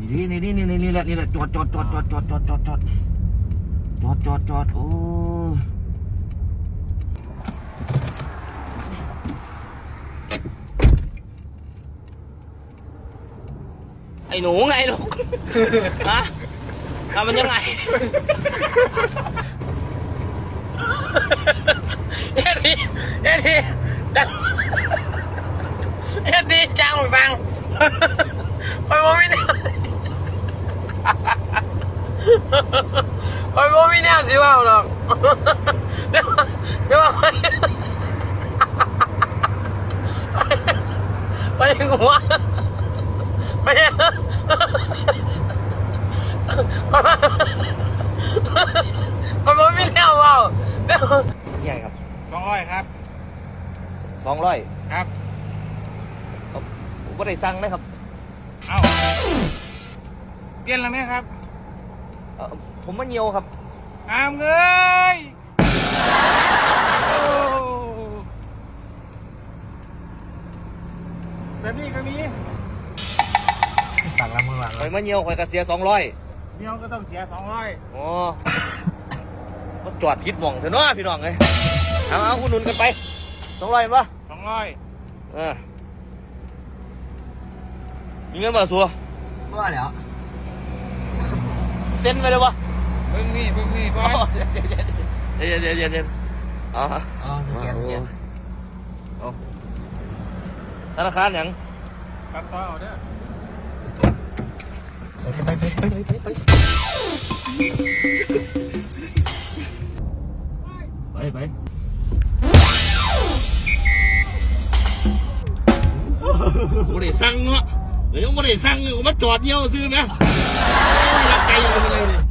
นี่นี่นี่นี่นี่นี่แหละนี่แหละจอดจอดจอดจอดจอดจอดจอดจอดจอดจอดจอดโอ้ยไอ้หนูไงลูกฮะทำมันยังไงเอ็ดดี้เอ็ดดี้ดังเอ็ดดี้จังฟังไปโมไม่แน่ ไปโมไม่แน่สิว่าหรอกเดี๋ยวเดี๋ยวไปหัวไปไปโมไม่แน่ว่าเดี๋ยวใหญ่ครับสองร้อยครับสองร้อยครับผมก็ได้สั่งนะครับ เอ้า ปลี่ยนแล้วไหมครับเอ่อผมมาเยียวครับ อามเงยโอ้แบบนี้ก็มีสั่งแล้วมือหลังคอยมาเยียวคอยกระเสียสองร้อยเดียวก็ต้องเสียสองร้อยอ๋อก็จอดพิษหม่องเถอะเนาะพี่น้องเลยเอาเอาคุณหนุนกันไปสองร้อยปะสองร้อยเออมีเงินมาสัว เมื่อแล้ว เซ็นไปเลยวะเบิ่งนี่เบิ่งนี่ก่ออ๋นอเย็นเย็นเย็นเย็นอ๋ออ๋อสแกนสแกนเอาธนาคารหยังตัดต่อเอาเด้อไปไปไปไปไปไปไปไปบ่ได้สั่งเนาะเดี๋ยวยังบ่ได้สั่งอยู่มาจอดเยี่ยวซื้อไหมโอ้ย নাই